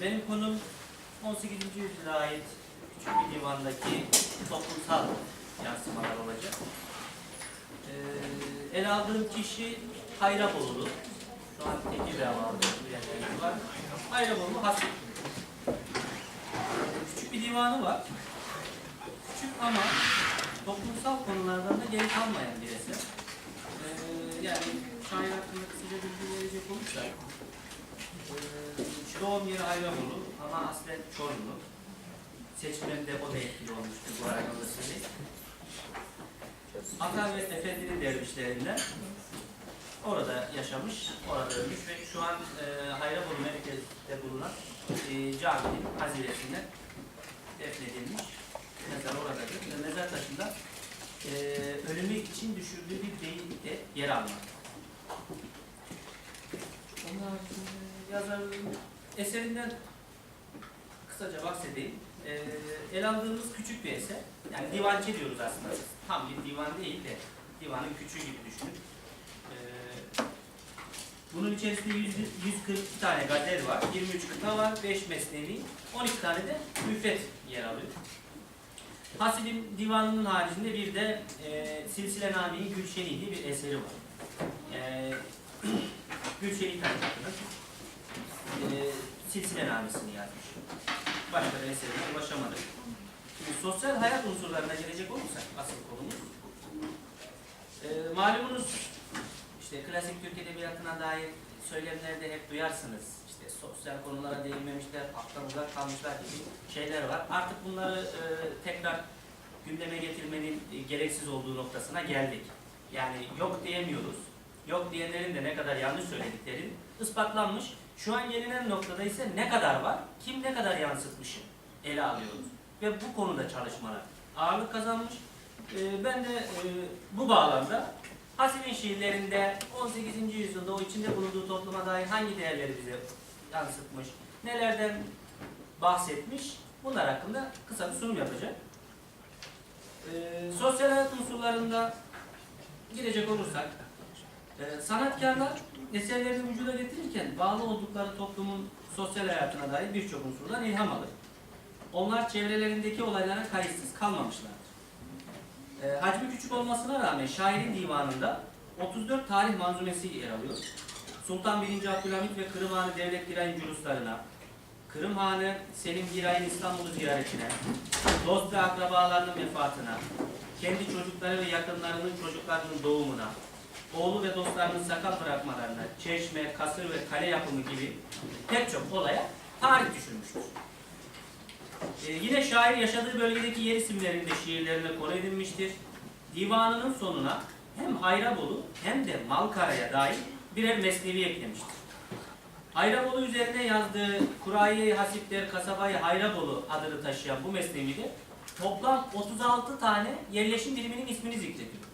benim konum 18. yüzyıla ait küçük bir divandaki toplumsal yansımalar olacak. Ee, ele aldığım kişi Hayrabolulu. Şu an Tekirdağ bağlı var. Hayrabolulu Hasip. Küçük bir divanı var. Küçük ama toplumsal konulardan da geri kalmayan bir eser. Ee, yani şair hakkında kısaca bilgi verecek olursak doğum yeri Hayramoğlu ama aslen Çorumlu. Seçimlerinde o da etkili olmuştur bu. Ata ve Efendi'nin dervişlerinden orada yaşamış, orada ölmüş ve şu an e, Hayramoğlu merkezde bulunan e, caminin haziresinden defnedilmiş. Mezar oradadır. Ve mezar taşında e, ölümü için düşürdüğü bir beyin de yer almaktadır. Onun yazarın eserinden kısaca bahsedeyim. Ee, ele aldığımız küçük bir eser. Yani divançı diyoruz aslında. Tam bir divan değil de divanın küçüğü gibi düşünün. Ee, bunun içerisinde 100, 142 tane gazel var, 23 kıta var, 5 mesnevi, 12 tane de müfret yer alıyor. Hasib'in divanının haricinde bir de e, Silsile Nami Gülşeni diye bir eseri var. E, Gülşeni tarikatının e, silsile namesini yazmış. Başka bir eserine ulaşamadık. Şimdi sosyal hayat unsurlarına gelecek olursak asıl konumuz. E, malumunuz işte klasik Türk edebiyatına dair söylemlerde hep duyarsınız. İşte sosyal konulara değinmemişler, uzak kalmışlar gibi şeyler var. Artık bunları e, tekrar gündeme getirmenin e, gereksiz olduğu noktasına geldik. Yani yok diyemiyoruz. Yok diyenlerin de ne kadar yanlış söyledikleri ispatlanmış. Şu an gelinen noktada ise ne kadar var, kim ne kadar yansıtmışı ele alıyoruz. Ve bu konuda çalışmalar ağırlık kazanmış. Ee, ben de e, bu bağlamda Hasib'in şiirlerinde 18. yüzyılda o içinde bulunduğu topluma dair hangi değerleri bize yansıtmış, nelerden bahsetmiş, bunlar hakkında kısa bir sunum yapacağım. Ee, sosyal hayat unsurlarında girecek olursak, ee, sanatkarlar eserlerini vücuda getirirken bağlı oldukları toplumun sosyal hayatına dair birçok unsurdan ilham alır. Onlar çevrelerindeki olaylara kayıtsız kalmamışlardır. Ee, hacmi küçük olmasına rağmen şairin divanında 34 tarih manzumesi yer alıyor. Sultan 1. Abdülhamit ve Kırım Hanı Devlet Giray'ın cüluslarına, Kırım Hanı Selim Giray'ın İstanbul'u ziyaretine, dost ve akrabalarının vefatına, kendi çocukları ve yakınlarının çocuklarının doğumuna, oğlu ve dostlarının sakal bırakmalarına, çeşme, kasır ve kale yapımı gibi pek çok olaya tarih düşürmüştür. Ee, yine şair yaşadığı bölgedeki yer isimlerinde şiirlerine konu edinmiştir. Divanının sonuna hem Hayrabolu hem de Malkara'ya dair birer mesnevi eklemiştir. Hayrabolu üzerine yazdığı Kurayiye-i Hasipler Kasabay Hayrabolu adını taşıyan bu mesnevide toplam 36 tane yerleşim biriminin ismini zikrediyor.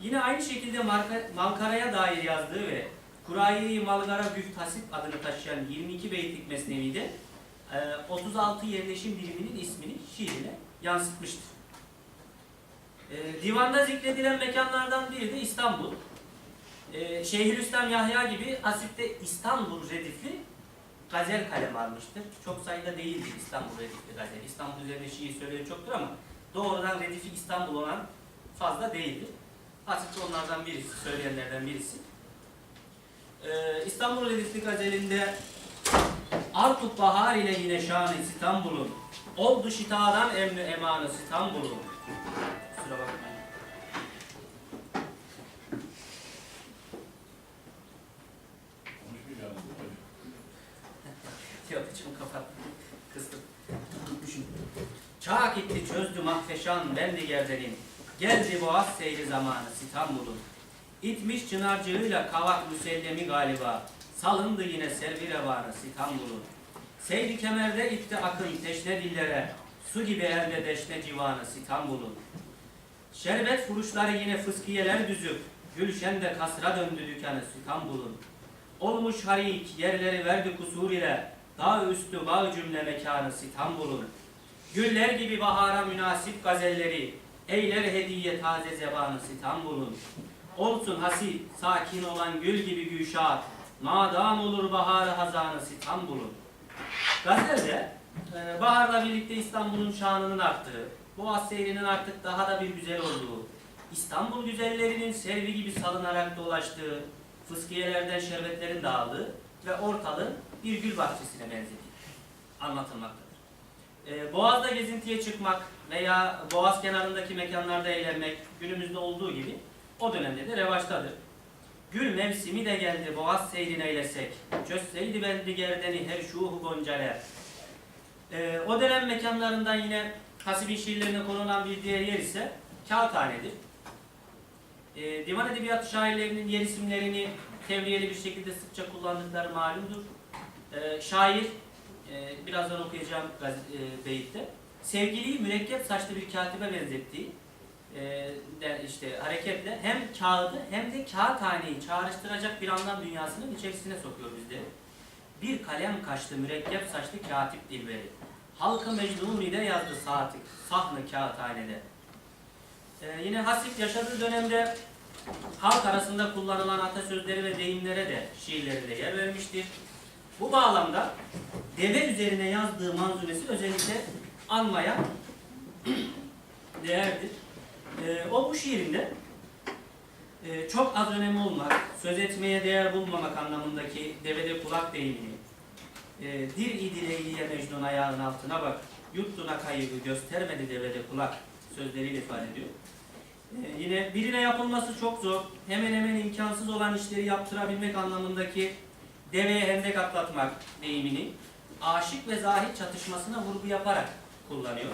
Yine aynı şekilde Malkara'ya dair yazdığı ve Kurayiye-i Malgara Güft Hasip adını taşıyan 22 beytlik mesnevide e, 36 yerleşim biriminin ismini şiirine yansıtmıştır. E, Divanda zikredilen mekanlardan biri de İstanbul. E, Şeyhülislam Yahya gibi Hasip'te İstanbul redifli gazel kalem almıştır. Çok sayıda değildir İstanbul redifli gazel. İstanbul üzerinde şiir söyleyen çoktur ama doğrudan redifi İstanbul olan fazla değildir. Hasip onlardan birisi, söyleyenlerden birisi. Ee, İstanbul Redisli Gazeli'nde Artuk bahar ile yine şanı İstanbul'un Oldu şitadan emni emanı İstanbul'un Kusura bakmayın. Yok içimi kapattım. Kıstım. Düşün. Çağ gitti çözdü mahfeşan ben de gerdenin. Geldi boğaz seyri zamanı İstanbul'un. İtmiş çınarcığıyla kavak müsellemi galiba. Salındı yine servi revanı İstanbul'un. Seyri kemerde itti akın teşne dillere. Su gibi elde deşne civanı İstanbul'un. Şerbet furuşları yine fıskiyeler düzüp. Gülşen kasra döndü dükkanı İstanbul'un. Olmuş harik yerleri verdi kusur ile Dağ üstü bağ cümle mekanı İstanbul'un Güller gibi bahara münasip gazelleri Eyler hediye taze zebanı İstanbul'un Olsun hasip sakin olan gül gibi güşat Madam olur baharı hazanı İstanbul'un. Gazelde e, baharla birlikte İstanbul'un şanının arttığı, Boğaz seyrinin artık daha da bir güzel olduğu, İstanbul güzellerinin selvi gibi salınarak dolaştığı, fıskiyelerden şerbetlerin dağıldığı ve ortalığı bir gül bahçesine benzediği anlatılmaktadır. E, Boğaz'da gezintiye çıkmak veya Boğaz kenarındaki mekanlarda eğlenmek günümüzde olduğu gibi o dönemde de revaçtadır. Gül mevsimi de geldi boğaz seyrin eylesek. Çözseydi bendi gerdeni her şuhu goncaler. Ee, o dönem mekanlarından yine Hasibi şiirlerine konulan bir diğer yer ise Kağıthane'dir. Ee, divan edebiyatı şairlerinin yer isimlerini tevriyeli bir şekilde sıkça kullandıkları malumdur. Ee, şair, e, birazdan okuyacağım e, beyitte, sevgiliyi mürekkep saçlı bir katibe benzettiği e, de işte hareketle hem kağıdı hem de kağıthaneyi çağrıştıracak bir anlam dünyasının içerisine sokuyor bizleri. Bir kalem kaşlı mürekkep saçlı katip dilberi. Halka Mecnuni'de yazdı saati, sahne kağıthanede. E, yine Hasip yaşadığı dönemde halk arasında kullanılan atasözleri ve deyimlere de şiirlerinde yer vermiştir. Bu bağlamda deve üzerine yazdığı manzumesi özellikle anmaya değerdir. Ee, o bu şiirinde e, çok az önemli olmak, söz etmeye değer bulmamak anlamındaki devede kulak deyimini, e, dir idi Leyli'ye Mecnun ayağının altına bak, yuttuna kaybı göstermedi devede kulak sözleriyle ifade ediyor. E, yine birine yapılması çok zor, hemen hemen imkansız olan işleri yaptırabilmek anlamındaki deveye hendek atlatmak deyimini aşık ve zahit çatışmasına vurgu yaparak kullanıyor.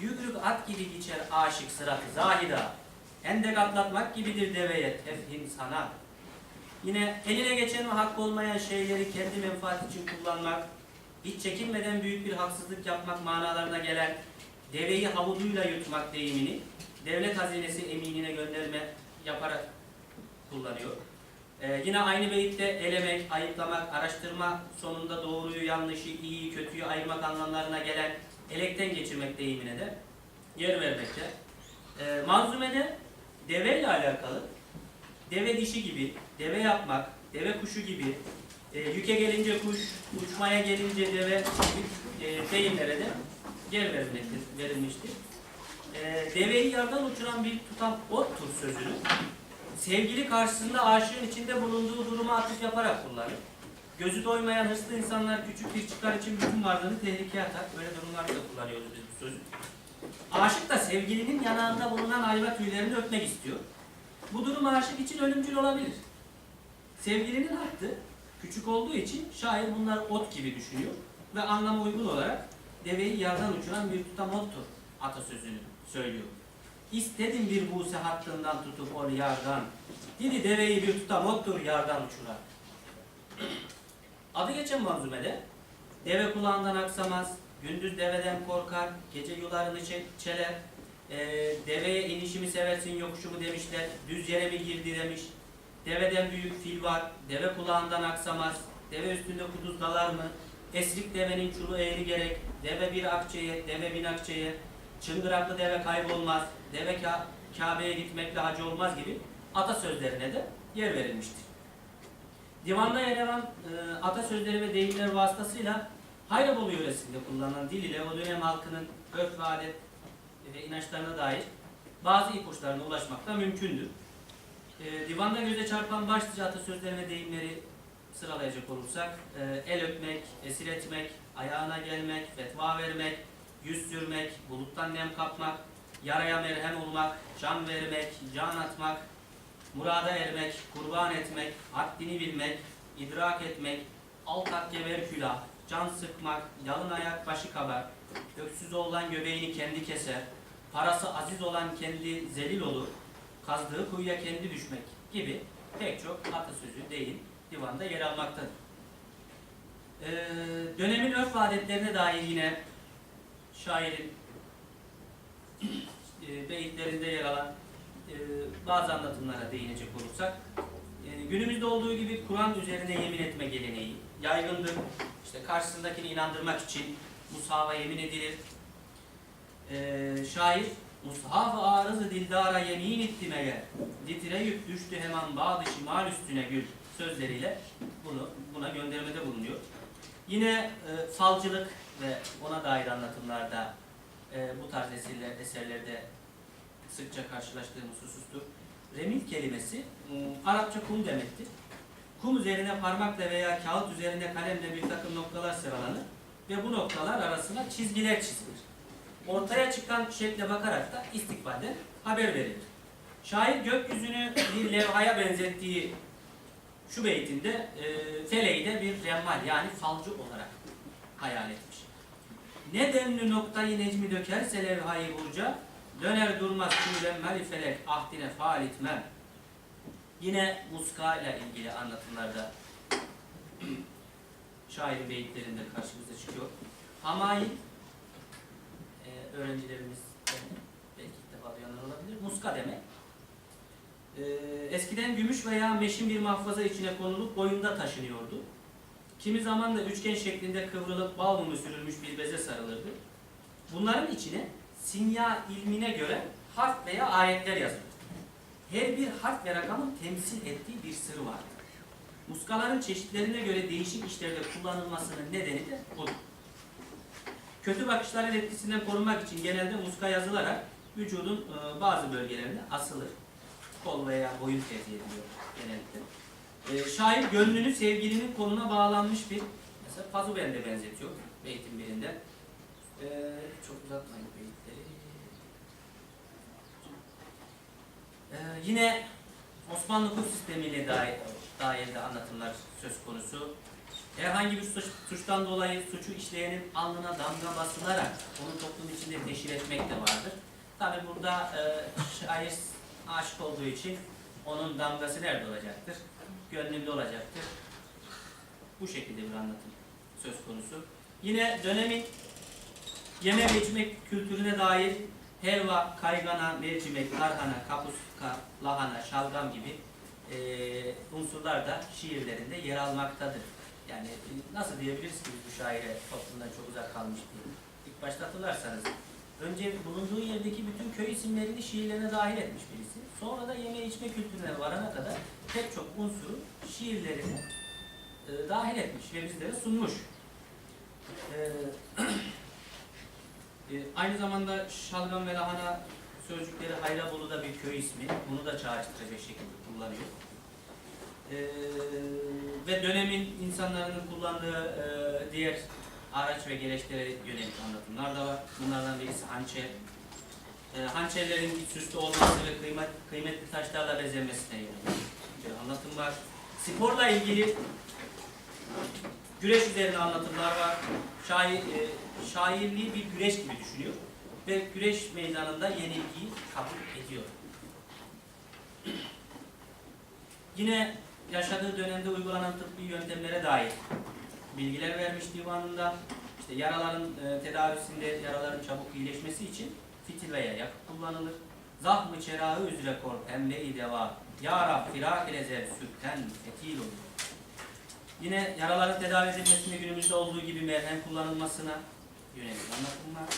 Yügrük at gibi geçer aşık sıratı zahida. Hendek atlatmak gibidir deveye tefhim sana. Yine eline geçen ve hakkı olmayan şeyleri kendi menfaat için kullanmak, hiç çekinmeden büyük bir haksızlık yapmak manalarına gelen deveyi havuduyla yutmak deyimini devlet hazinesi eminine gönderme yaparak kullanıyor. Ee, yine aynı beyitte elemek, ayıplamak, araştırma sonunda doğruyu, yanlışı, iyiyi, kötüyü ayırmak anlamlarına gelen elekten geçirmek deyimine de yer vermekte. Ee, manzumede deve ile alakalı deve dişi gibi, deve yapmak, deve kuşu gibi, e, yüke gelince kuş, uçmaya gelince deve gibi e, deyimlere de yer verilmiştir. E, deveyi yardan uçuran bir tutam ottur sözünü sevgili karşısında aşığın içinde bulunduğu duruma atıf yaparak kullanır. Gözü doymayan hırslı insanlar küçük bir çıkar için bütün varlığını tehlikeye atar. Böyle durumlarda da kullanıyoruz biz bu sözü. Aşık da sevgilinin yanağında bulunan ayva tüylerini öpmek istiyor. Bu durum aşık için ölümcül olabilir. Sevgilinin hakkı küçük olduğu için şair bunlar ot gibi düşünüyor ve anlama uygun olarak deveyi yardan uçuran bir tutam ottur atasözünü söylüyor. İstedim bir buse hattından tutup ol yardan. Didi deveyi bir tutam ottur yardan uçurar. Adı geçen manzumede deve kulağından aksamaz, gündüz deveden korkar, gece yularını çe- çeler, Ee, deveye inişimi seversin yokuşumu demişler, düz yere mi girdi demiş. Deveden büyük fil var, deve kulağından aksamaz, deve üstünde kuduz dalar mı? Esrik devenin çulu eğri gerek, deve bir akçeye, deve bin akçeye, çıngıraklı deve kaybolmaz, deve Ka- Kabe'ye gitmekle hacı olmaz gibi atasözlerine de yer verilmiştir. Divanda yer alan e, atasözleri ve deyimler vasıtasıyla Hayrabolu yöresinde kullanılan dil ile o dönem halkının örf ve adet ve inançlarına dair bazı ipuçlarına ulaşmak da mümkündür. E, divanda göze çarpan başlıca atasözleri ve deyimleri sıralayacak olursak e, el öpmek, esir etmek, ayağına gelmek, fetva vermek, yüz sürmek, buluttan nem kapmak, yaraya merhem olmak, can vermek, can atmak, murada ermek, kurban etmek, haddini bilmek, idrak etmek, alt at geber külah, can sıkmak, yalın ayak başı kabar, öksüz olan göbeğini kendi keser, parası aziz olan kendi zelil olur, kazdığı kuyuya kendi düşmek gibi pek çok atasözü değil divanda yer almaktadır. Ee, dönemin örf adetlerine dair yine şairin e, beyitlerinde yer alan e, bazı anlatımlara değinecek olursak e, günümüzde olduğu gibi Kur'an üzerine yemin etme geleneği yaygındır. İşte karşısındakini inandırmak için Musaf'a yemin edilir. E, şair Mushaf-ı dildara yemin ettim eğer Titre yük düştü hemen bağdı şimal üstüne gül sözleriyle bunu buna göndermede bulunuyor. Yine e, falcılık ve ona dair anlatımlarda e, bu tarz eserler, eserlerde sıkça karşılaştığımız husustur. Remil kelimesi m, Arapça kum demektir. Kum üzerine parmakla veya kağıt üzerine kalemle bir takım noktalar sıralanır ve bu noktalar arasına çizgiler çizilir. Ortaya çıkan şekle bakarak da istikbalden haber verilir. Şair gökyüzünü bir levhaya benzettiği şu beytinde e, feleği de bir remmal yani falcı olarak hayal etmiş. Ne demli noktayı necmi dökerse levhayı burca, döner durmaz tüylemmeli felek ahdine faal etmem. Yine muska ile ilgili anlatımlarda şairin beyitlerinde karşımıza çıkıyor. Hamayi e, öğrencilerimiz belki ilk defa duyanlar olabilir. Muska demek. E, eskiden gümüş veya meşin bir mahfaza içine konulup boyunda taşınıyordu. Kimi zaman da üçgen şeklinde kıvrılıp bal mumu sürülmüş bir beze sarılırdı. Bunların içine simya ilmine göre harf veya ayetler yazılır. Her bir harf ve rakamın temsil ettiği bir sır vardır. Muskaların çeşitlerine göre değişik işlerde kullanılmasının nedeni de budur. Kötü bakışların etkisinden korunmak için genelde muska yazılarak vücudun e, bazı bölgelerine asılır. Kol veya boyun tercih ediliyor genellikle. E, şair gönlünü sevgilinin koluna bağlanmış bir mesela Pazuben'de benzetiyor beytin birinde. E, çok uzatmayın beyitleri. E, yine Osmanlı hukuk sistemiyle dair, dair de anlatımlar söz konusu. Herhangi bir suç, suçtan dolayı suçu işleyenin alnına damga basılarak onu toplum içinde teşhir etmek de vardır. Tabi burada e, şair aşık olduğu için onun damgası nerede olacaktır? Gönlünde olacaktır. Bu şekilde bir anlatım söz konusu. Yine dönemin yeme ve içmek kültürüne dair helva, kaygana, mercimek, tarhana, kapuska, lahana, şalgam gibi e, unsurlar da şiirlerinde yer almaktadır. Yani nasıl diyebiliriz ki bu şaire toplumdan çok uzak kalmış diye. İlk başta hatırlarsanız önce bulunduğu yerdeki bütün köy isimlerini şiirlerine dahil etmiş birisi. Sonra da yeme içme kültürüne varana kadar pek çok unsuru şiirlerine e, dahil etmiş ve bizlere sunmuş. E, e, aynı zamanda şalgam ve lahana sözcükleri Hayrabolu'da bir köy ismi. Bunu da çağrıştıracak şekilde kullanıyor. E, ve dönemin insanların kullandığı e, diğer araç ve gereçlere yönelik anlatımlar da var. Bunlardan birisi hançer. E, hançerlerin iç süslü olması ve kıymet, kıymetli taşlarla bezenmesine yönelik bir anlatım var. Sporla ilgili güreş üzerine anlatımlar var. Şair, e, şairliği bir güreş gibi düşünüyor ve güreş meydanında yenilgiyi kabul ediyor. Yine yaşadığı dönemde uygulanan tıbbi yöntemlere dair bilgiler vermiş divanında. İşte yaraların e, tedavisinde yaraların çabuk iyileşmesi için fitil veya yakıt kullanılır. Zahmı çerahı üzere kor pembe-i deva. Ya Rab firak ile zev sürten fetil olur. Yine yaraların tedavi edilmesinde günümüzde olduğu gibi merhem kullanılmasına yönelik anlatımlar.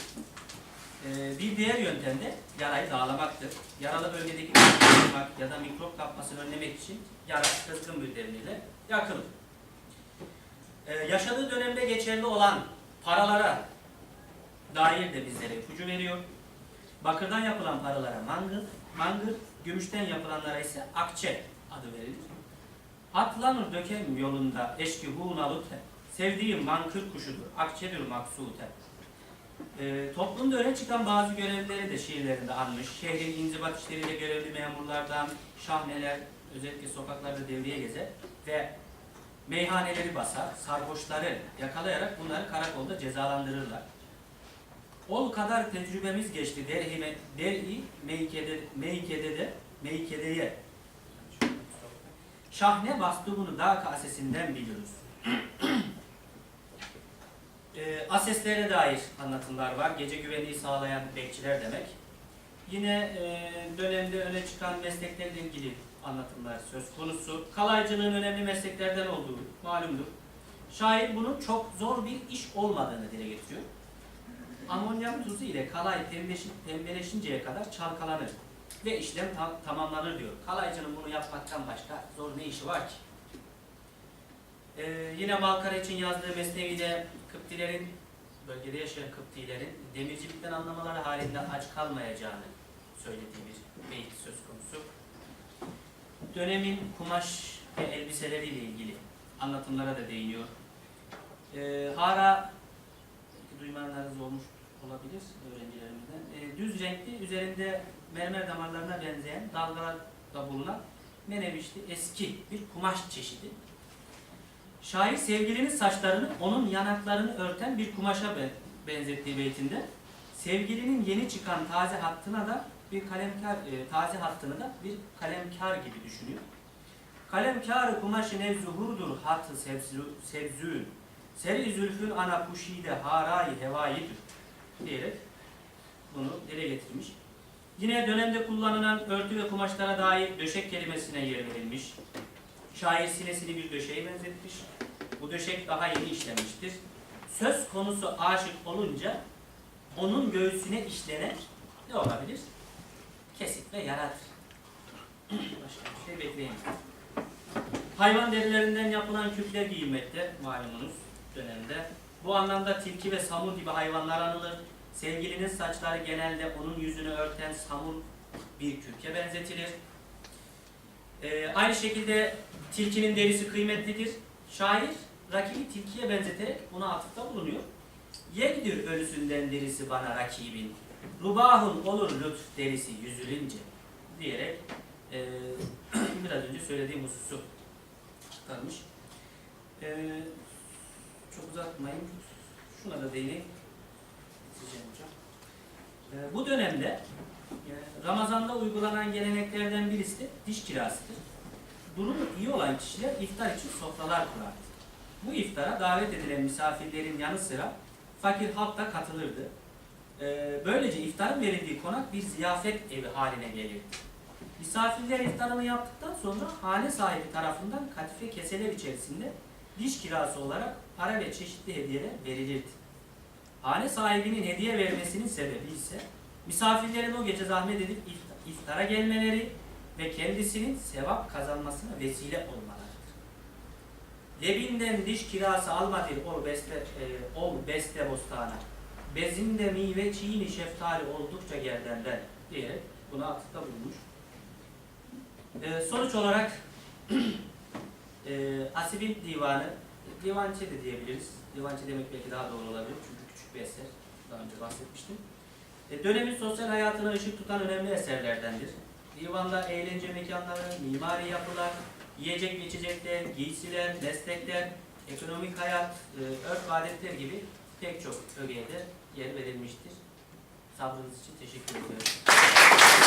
Ee, bir diğer yöntem de yarayı dağlamaktır. Yaralı bölgedeki ya da mikrop kapmasını önlemek için yara kızgın bir demliyle yakılır. Ee, yaşadığı dönemde geçerli olan paralara dair de bizlere ipucu veriyor. Bakırdan yapılan paralara mangır, mangır, gümüşten yapılanlara ise akçe adı verilir. Atlanır dökem yolunda eşki hunalute, sevdiğim mankır kuşudur, akçedir maksute. Ee, toplumda öne çıkan bazı görevlileri de şiirlerinde anmış. Şehrin inzibat işleriyle görevli memurlardan şahneler özellikle sokaklarda devriye gezer ve meyhaneleri basar, sarhoşları yakalayarak bunları karakolda cezalandırırlar. Ol kadar tecrübemiz geçti derhime, der'i meykede, meykede de, meykedeye. Şahne bastı bunu dağ kasesinden biliyoruz. E, aseslere dair anlatımlar var. Gece güvenliği sağlayan bekçiler demek. Yine e, dönemde öne çıkan mesleklerle ilgili anlatımlar söz konusu. Kalaycılığın önemli mesleklerden olduğu malumdur. Şair bunun çok zor bir iş olmadığını dile getiriyor. Amonyak tuzu ile kalay tembeleşin, tembeleşinceye kadar çalkalanır ve işlem tam- tamamlanır diyor. Kalaycının bunu yapmaktan başka zor ne işi var ki? Ee, yine Malkara için yazdığı Mesnevi'de Kıptilerin, bölgede yaşayan Kıptilerin demircilikten anlamaları halinde aç kalmayacağını söylediği bir beyit söz konusu. Dönemin kumaş ve elbiseleriyle ilgili anlatımlara da değiniyor. Ee, Hara, belki duymayanlarınız olmuş olabilir öğrencilerimizden. Ee, düz renkli, üzerinde mermer damarlarına benzeyen dalgalar da bulunan menevişli eski bir kumaş çeşidi. Şair sevgilinin saçlarını onun yanaklarını örten bir kumaşa be- benzettiği beytinde sevgilinin yeni çıkan taze hattına da bir kalemkar e, taze hattını da bir kalemkar gibi düşünüyor. Kalemkar kumaşı nevzuhurdur hatı sevzü, sevzün. Seri zülfün ana kuşide harayi hevayidir diyerek bunu dile getirmiş. Yine dönemde kullanılan örtü ve kumaşlara dair döşek kelimesine yer verilmiş. Şair sinesini bir döşeğe benzetmiş. Bu döşek daha yeni işlenmiştir. Söz konusu aşık olunca onun göğsüne işlenen ne olabilir? Kesik ve yaradır. Başka bir şey bekleyin. Hayvan derilerinden yapılan küpler giyilmekte malumunuz dönemde. Bu anlamda tilki ve samur gibi hayvanlar anılır. Sevgilinin saçları genelde onun yüzünü örten samur bir kürke benzetilir. Ee, aynı şekilde tilkinin derisi kıymetlidir. Şair rakibi tilkiye benzeterek buna atıfta bulunuyor. Yekdir ölüsünden derisi bana rakibin, rubahun olur lütf derisi yüzülünce diyerek e, biraz önce söylediğim hususu aktarmış. E, çok uzatmayayım. Şuna da değineyim. Hocam. E, bu dönemde e, Ramazan'da uygulanan geleneklerden birisi de diş kirasıdır. Durumu iyi olan kişiler iftar için sofralar kurardı. Bu iftara davet edilen misafirlerin yanı sıra fakir halk da katılırdı. Ee, böylece iftarın verildiği konak bir ziyafet evi haline gelirdi. Misafirler iftarını yaptıktan sonra hane sahibi tarafından kadife keseler içerisinde diş kirası olarak para ve çeşitli hediyeler verilirdi. Hane sahibinin hediye vermesinin sebebi ise misafirlerin o gece zahmet edip ift- iftara gelmeleri ve kendisinin sevap kazanmasına vesile olmalarıdır. Lebinden diş kirası almadır ol beste, e, ol beste bostana. Bezinde meyve çiğni şeftali oldukça gerdenden diyerek buna atıfta bulunmuş. E, sonuç olarak e, Asib'in divanı, divançe de diyebiliriz. Divançe demek belki daha doğru olabilir çünkü küçük bir eser. Daha önce bahsetmiştim. E, dönemin sosyal hayatına ışık tutan önemli eserlerdendir. Divanda eğlence mekanları, mimari yapılar, yiyecek ve içecekler, giysiler, meslekler, ekonomik hayat, e, örf adetler gibi pek çok ögeye de yer verilmiştir. Sabrınız için teşekkür ediyorum.